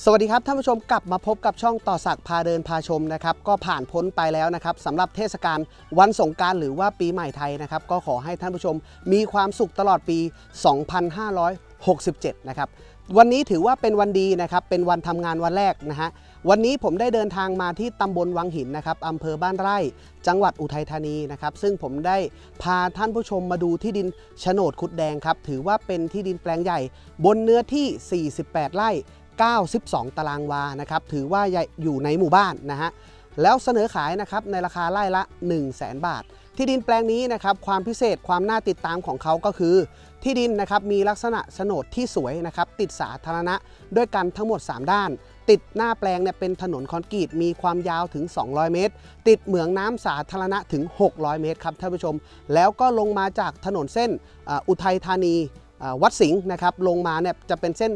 สวัสดีครับท่านผู้ชมกลับมาพบกับช่องต่อสักพาเดินพาชมนะครับก็ผ่านพ้นไปแล้วนะครับสำหรับเทศกาลวันสงการหรือว่าปีใหม่ไทยนะครับก็ขอให้ท่านผู้ชมมีความสุขตลอดปี 2567 นะครับวันนี้ถือว่าเป็นวันดีนะครับเป็นวันทำงานวันแรกนะฮะวันนี้ผมได้เดินทางมาที่ตำบลวังหินนะครับอำเภอบ้านไร่ จังหวัดอุทัยธานีนะครับซึ่งผมได้พาท่านผู้ชมมาดูที่ดินโฉนดคุดแดงครับถือว่าเป็นที่ดินแปลงใหญ่ บนเนื้อที่ 48 ไร่ 92 ตารางวานะครับถือว่าใหญ่อยู่ในหมู่บ้านนะฮะแล้วเสนอขายนะครับในราคาไร่ละ 1 0 0 0 0แบาท ที่ดินแปลงนี้นะครับความพิเศษความน่าติดตามของเขาก็คือ ที่ดินนะครับมีลักษณะโฉนดที่สวยนะครับติดสาธารณะด้วยกันทั้งหมด 3 ด้าน ติดหน้าแปลงเนี่ยเป็นถนนคอนกรีตมีความยาวถึง 200 เมตร ติดเหมืองน้ำสาธารณะถึง 600 เมตรครับท่านผู้ชม แล้วก็ลงมาจากถนนเส้นออุทัยธานี วัดสิงห์นะครับลงมาเนี่ยจะเป็นเส้น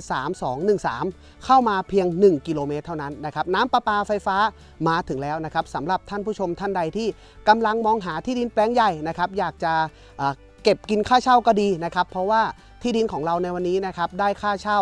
3213 เข้ามาเพียง 1 กิโลเมตรเท่านั้นนะครับน้ำประปาไฟฟ้ามาถึงแล้วนะครับสำหรับท่านผู้ชมท่านใดที่กำลังมองหาที่ดินแปลงใหญ่นะครับอยากจะเก็บกินค่าเช่าก็ดีนะครับเพราะว่าที่ดินของเราในวันนี้นะครับได้ค่าเช่า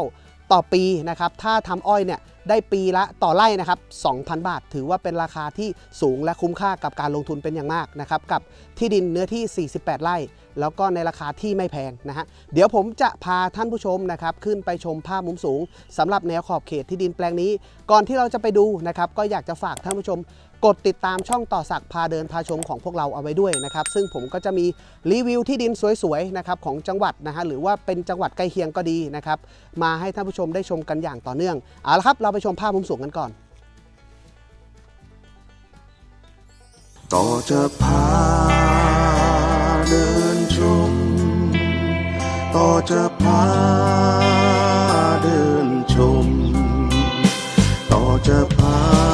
ต่อปีนะครับถ้าทำอ้อยเนี่ย ได้ปีละต่อไร่นะครับ 2,000 บาท ถือว่าเป็นราคาที่สูงและคุ้มค่ากับการลงทุนเป็นอย่างมากนะครับ กับที่ดินเนื้อที่ 48 ไร่ แล้วก็ในราคาที่ไม่แพงนะฮะ เดี๋ยวผมจะพาท่านผู้ชมนะครับ ขึ้นไปชมภาพมุมสูงสำหรับแนวขอบเขตที่ดินแปลงนี้ ก่อนที่เราจะไปดูนะครับ ก็อยากจะฝากท่านผู้ชม กดติดตามช่องต่อสักพาเดินพาชมของพวกเราเอาไว้ด้วยนะครับ ซึ่งผมก็จะมีรีวิวที่ดินสวยๆนะครับของจังหวัดนะฮะหรือว่าเป็นจังหวัดใกล้เคียงก็ดีนะครับมาให้ท่านผู้ชมได้ชมกันอย่างต่อเนื่องเอาละครับเราไปชมภาพมุมสูงกันก่อน ต่อจะพาเดินชม ต่อจะพาเดินชม ต่อจะพา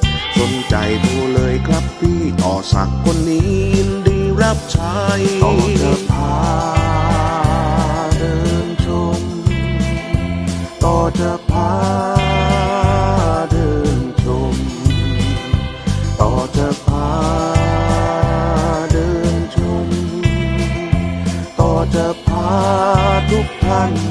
สนใจโทรเลยครับพี่ต่อสักคนนี้ยินดีรับใช้ต่อจะพาเดินชม ต่อจะพาเดินชม ต่อจะพาเดินชม ต่อจะพาทุกท่าน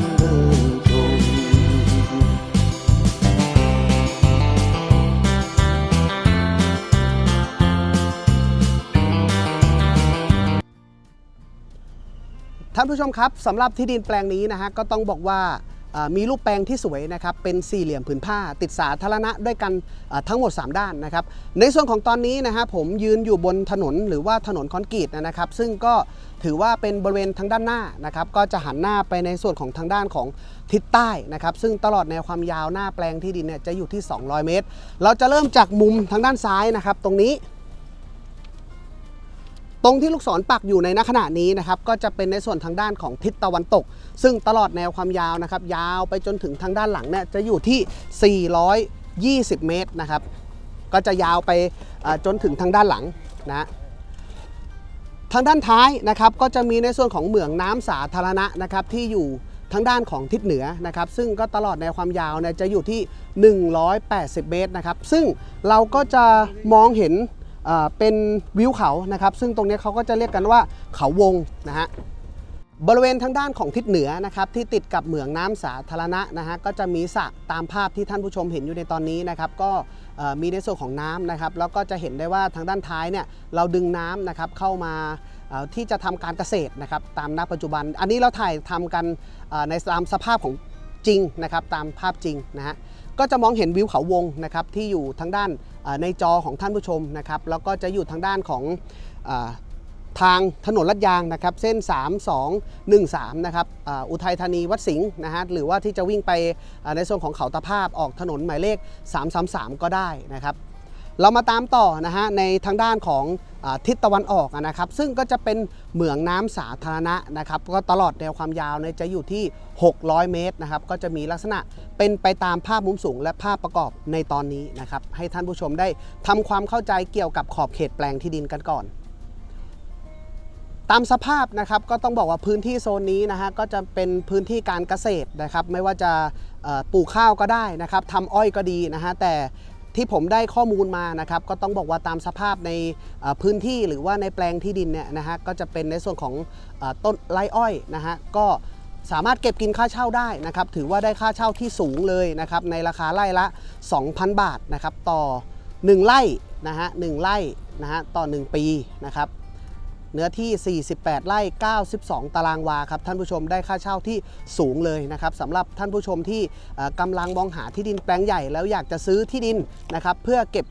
านผู้ชมครับสำหรับที่ดินแปลงนี้นะฮะก็ต้องบอกว่ามีรูปแปลงที่สวยนะครับเป็นสี่เหลี่ยมผืนผ้า ติดสาธารณะด้วยกันทั้งหมด 3 ด้านนะครับในส่วนของตอนนี้นะฮะผมยืนอยู่บนถนนหรือว่าถนนคอนกรีตนะครับ ซึ่งก็ถือว่าเป็นบริเวณทางด้านหน้านะครับก็จะหันหน้าไปในส่วนของทางด้านของทิศใต้นะครับ ซึ่งตลอดแนวความยาวหน้าแปลงที่ดินเนี่ยจะอยู่ที่ 200 เมตร เราจะเริ่มจากมุมทางด้านซ้ายนะครับ ตรงนี้ ตรงที่ลูกศรปักอยู่ในณขณะนี้นะครับก็จะเป็นในส่วนทางด้านของทิศตะวันตก ซึ่งตลอดแนวความยาวนะครับยาวไปจนถึงทางด้านหลังเนี่ยจะอยู่ที่ 420 เมตรนะครับก็จะยาวไปจนถึงทางด้านหลังนะทางด้านท้ายนะครับก็จะมีในส่วนของเหมืองน้ำสาธารณะนะครับที่อยู่ทางด้านของทิศเหนือนะครับ ซึ่งก็ตลอดแนวความยาวเนี่ยจะอยู่ที่ 180 เมตรนะครับ ซึ่งเราก็จะมองเห็น เป็นวิวเขานะครับ ซึ่งตรงนี้เขาก็จะเรียกกันว่าเขาวงนะฮะบริเวณทางด้านของทิศเหนือนะครับที่ติดกับเหมืองน้ำสาธารณะนะฮะก็จะมีสระตามภาพที่ท่านผู้ชมเห็นอยู่ในตอนนี้นะครับก็มีในส่วนของน้ำนะครับแล้วก็จะเห็นได้ว่าทางด้านท้ายเนี่ยเราดึงน้ำนะครับเข้ามาที่จะทำการเกษตรนะครับตามณปัจจุบัน อันนี้เราถ่ายทำกันในตามสภาพของ จริงนะครับตามภาพจริงนะฮะก็จะมองเห็นวิวเขาวงนะครับที่อยู่ทางด้านในจอของท่านผู้ชมนะครับแล้วก็จะอยู่ทางด้านของอทางถนนลัดยางนะครับเส้น 3213 นะครับอ,อุทัยธานีวัดสิงห์นะฮะหรือว่าที่จะวิ่งไปในโซนของเขาตะภาพออกถนนหมายเลข 333 ก็ได้นะครับ เรามาตามต่อนะฮะในทางด้านของอทิศตะวันออกนะครับ ซึ่งก็จะเป็นเหมืองน้ำสาธารณะนะครับก็ตลอดแนวความยาวเนี่ยจะอยู่ที่ 600 เมตรนะครับก็จะมีลักษณะเป็นไปตามภาพมุมสูง และภาพประกอบในตอนนี้นะครับให้ท่านผู้ชมได้ทำความเข้าใจเกี่ยวกับขอบเขตแปลงที่ดินกันก่อน ตามสภาพนะครับก็ต้องบอกว่าพื้นที่โซนนี้นะฮะก็จะเป็นพื้นที่การเกษตรนะครับ ไม่ว่าจะปลูกข้าวก็ได้นะครับทำอ้อยก็ดีนะฮะแต่ ที่ผมได้ข้อมูลมานะครับก็ต้องบอกว่าตามสภาพในพื้นที่หรือว่าในแปลงที่ดินเนี่ยนะฮะก็จะเป็นในส่วนของอต้นไรอ้อยนะฮะก็สามารถเก็บกินค่าเช่าได้นะครับถือว่าได้ค่าเช่าที่สูงเลยนะครับในราคาไร่ละ 2,000 บาทนะครับต่อ 1 ไร่นะฮะหนึ่งไร่นะฮะต่อ 1 ปีนะครับ เนื้อที่ 48 ไร่ 92 ตารางวาครับท่านผู้ชมได้ค่าเช่าที่สูงเลยนะครับสำหรับท่านผู้ชมที่เอ่อกำลังมองหาที่ดินแปลงใหญ่แล้วอยากจะซื้อที่ดินนะครับเพื่อเก็บ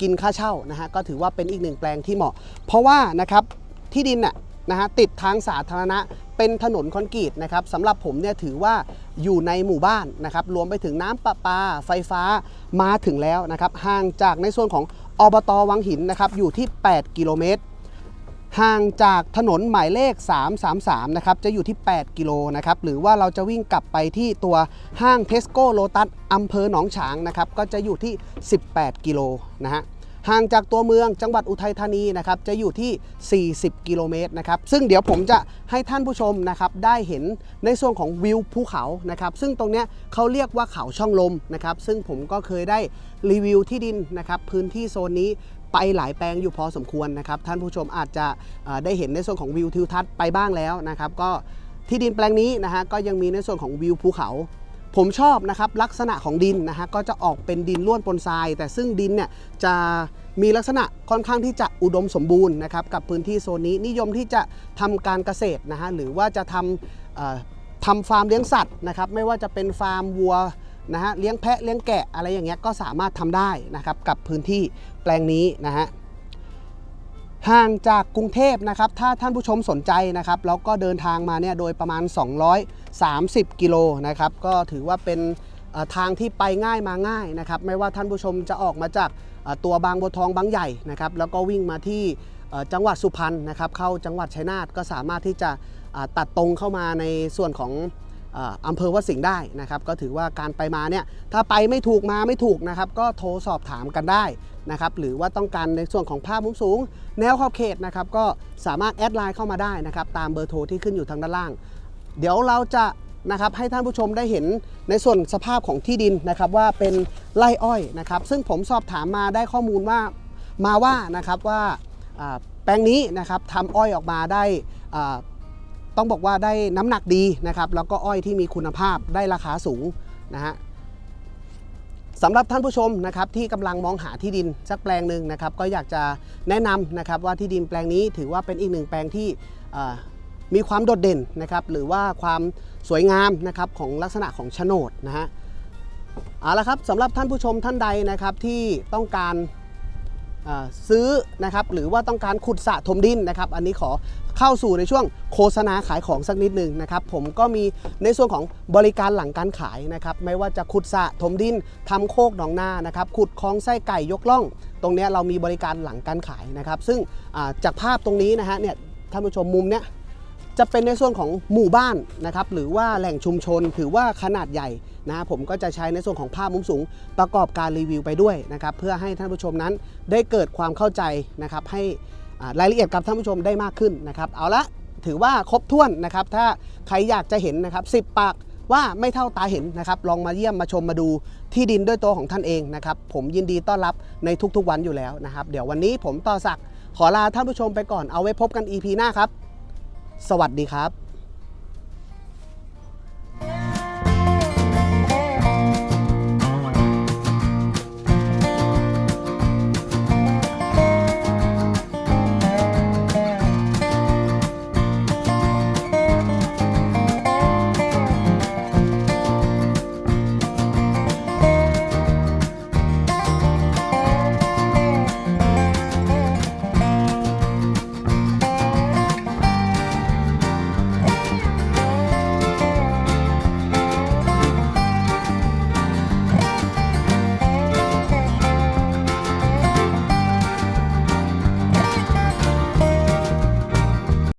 กินค่าเช่านะฮะก็ถือว่าเป็นอีกหนึ่งแปลงที่เหมาะ เพราะว่านะครับที่ดินน่ะนะฮะติดทางสาธารณะเป็นถนนคอนกรีตนะครับสำหรับผมเนี่ยถือว่าอยู่ในหมู่บ้านนะครับรวมไปถึงน้ำประปา ไฟฟ้ามาถึงแล้วนะครับห่างจากในส่วนของอบตวังหินนะครับอยู่ที่ 8 กิโลเมตร ห่างจากถนนหมายเลข 333 นะครับ จะอยู่ที่ 8 กิโลนะครับ หรือว่าเราจะวิ่งกลับไปที่ตัวห้างเทสโก้โลตัสอำเภอหนองฉางนะครับ ก็จะอยู่ที่ 18 กิโลนะฮะ ห่างจากตัวเมืองจังหวัดอุทัยธานีนะครับ จะอยู่ที่ 40 กิโลเมตรนะครับ ซึ่งเดี๋ยวผมจะให้ท่านผู้ชมนะครับ ได้เห็นในส่วนของวิวภูเขา นะครับ ซึ่งตรงเนี้ยเขาเรียกว่าเขาช่องลมนะครับ ซึ่งผมก็เคยได้รีวิวที่ดินนะครับ พื้นที่โซนนี้ ไปหลายแปลงอยู่พอสมควรนะครับ ท่านผู้ชมอาจจะได้เห็นในส่วนของวิวทิวทัศน์ไปบ้างแล้วนะครับ ก็ที่ดินแปลงนี้นะฮะก็ยังมีในส่วนของวิวภูเขา ผมชอบนะครับลักษณะของดินนะฮะก็จะออกเป็นดินล้วนปนทราย แต่ซึ่งดินเนี่ยจะมีลักษณะค่อนข้างที่จะอุดมสมบูรณ์นะครับกับพื้นที่โซนนี้นิยมที่จะทำการเกษตรนะฮะหรือว่าจะทำทำฟาร์มเลี้ยงสัตว์นะครับไม่ว่าจะเป็นฟาร์มวัว นะฮะเลี้ยงแพะเลี้ยงแกะอะไรอย่างเงี้ยก็สามารถทำได้นะครับกับพื้นที่แปลงนี้นะฮะห่างจากกรุงเทพนะครับถ้าท่านผู้ชมสนใจนะครับแล้วก็เดินทางมาเนี่ยโดยประมาณ 230 กิโลนะครับก็ถือว่าเป็นทางที่ไปง่ายมาง่ายนะครับไม่ว่าท่านผู้ชมจะออกมาจากตัวบางบัวทองบางใหญ่นะครับแล้วก็วิ่งมาที่จังหวัดสุพรรณนะครับเข้าจังหวัดชัยนาทก็สามารถที่จะตัดตรงเข้ามาในส่วนของ อำเภอวัดสิงห์ได้นะครับก็ถือว่าการไปมาเนี่ยถ้าไปไม่ถูกมาไม่ถูกนะครับก็โทรสอบถามกันได้นะครับหรือว่าต้องการในส่วนของภาพมุมสูง แนวขอบเขตนะครับก็สามารถแอดไลน์เข้ามาได้นะครับตามเบอร์โทรที่ขึ้นอยู่ทางด้านล่าง เดี๋ยวเราจะนะครับให้ท่านผู้ชมได้เห็นในส่วนสภาพของที่ดินนะครับว่าเป็นไร่อ้อยนะครับซึ่งผมสอบถามมาได้ข้อมูลว่ามาว่านะครับว่าแปลงนี้นะครับทำอ้อยออกมาได้อ่า ต้องบอกว่าได้น้ำหนักดีนะครับ แล้วก็อ้อยที่มีคุณภาพได้ราคาสูงนะฮะสำหรับท่านผู้ชมนะครับที่กำลังมองหาที่ดินสักแปลงหนึ่งนะครับ ก็อยากจะแนะนำนะครับว่าที่ดินแปลงนี้ถือว่าเป็นอีกหนึ่งแปลงที่เอ่อมีความโดดเด่นนะครับ หรือว่าความสวยงามนะครับของลักษณะของโฉนดนะฮะ เอาละครับสำหรับท่านผู้ชมท่านใดนะครับที่ต้องการ ซื้อนะครับหรือว่าต้องการขุดสะถมดินนะครับ อันนี้ขอเข้าสู่ในช่วงโฆษณาขายของสักนิดหนึ่งนะครับผมก็มีในส่วนของบริการหลังการขายนะครับไม่ว่าจะขุดสะถมดินทำโคกหนองนานะครับขุดคลองไส้ไก่ยกล่อง ตรงนี้เรามีบริการหลังการขายนะครับ ซึ่งจากภาพตรงนี้นะฮะเนี่ยท่านผู้ชมมุมเนี้ย จะเป็นในส่วนของหมู่บ้านนะครับหรือว่าแหล่งชุมชนถือว่าขนาดใหญ่นะผมก็จะใช้ในส่วนของภาพมุมสูงประกอบการรีวิวไปด้วยนะครับเพื่อให้ท่านผู้ชมนั้นได้เกิดความเข้าใจนะครับให้รายละเอียดกับท่านผู้ชมได้มากขึ้นนะครับเอาละถือว่าครบถ้วนนะครับถ้าใครอยากจะเห็นนะครับ10ปากว่าไม่เท่าตาเห็นนะครับลองมาเยี่ยมมาชมมาดูที่ดินด้วยตัวของท่านเองนะครับผมยินดีต้อนรับในทุกๆวันอยู่แล้วนะครับ เดี๋ยววันนี้ผมต่อศักขอลาท่านผู้ชมไปก่อนเอาไว้พบกัน EP หน้าครับ สวัสดีครับ